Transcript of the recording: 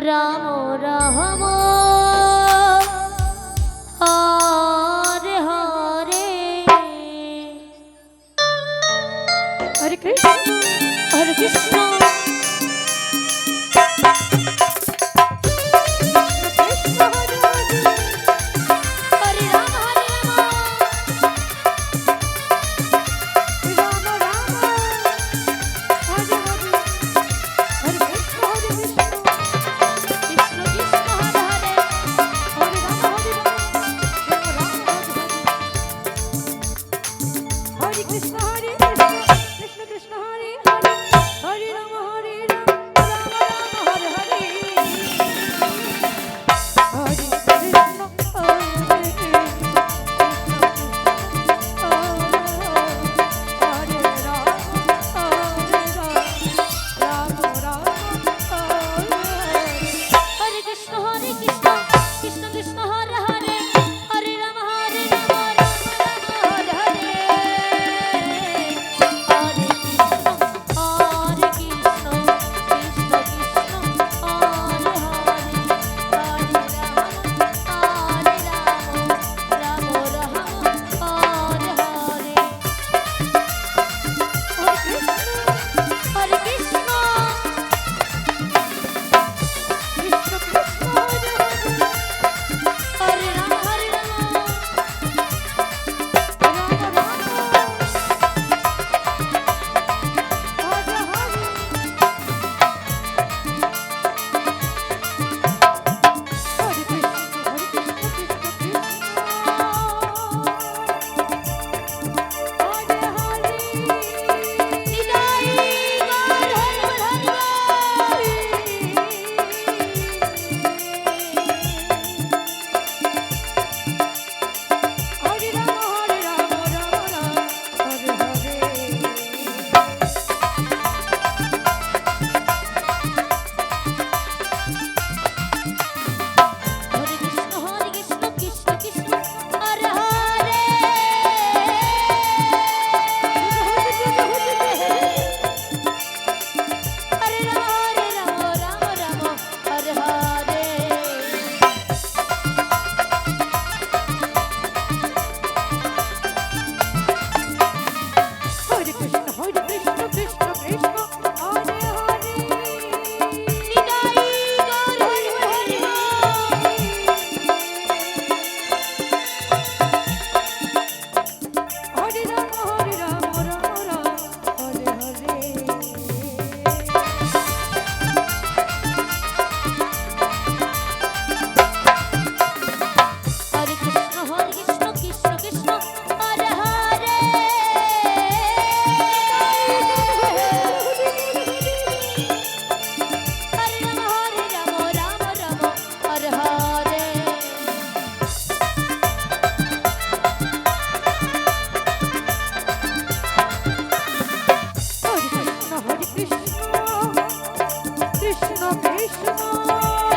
রাম রহম। হরে হরে। হরে কৃষ্ণ হরে কৃষ্ণ। with কৃষ্ণ কৃষ্ণ।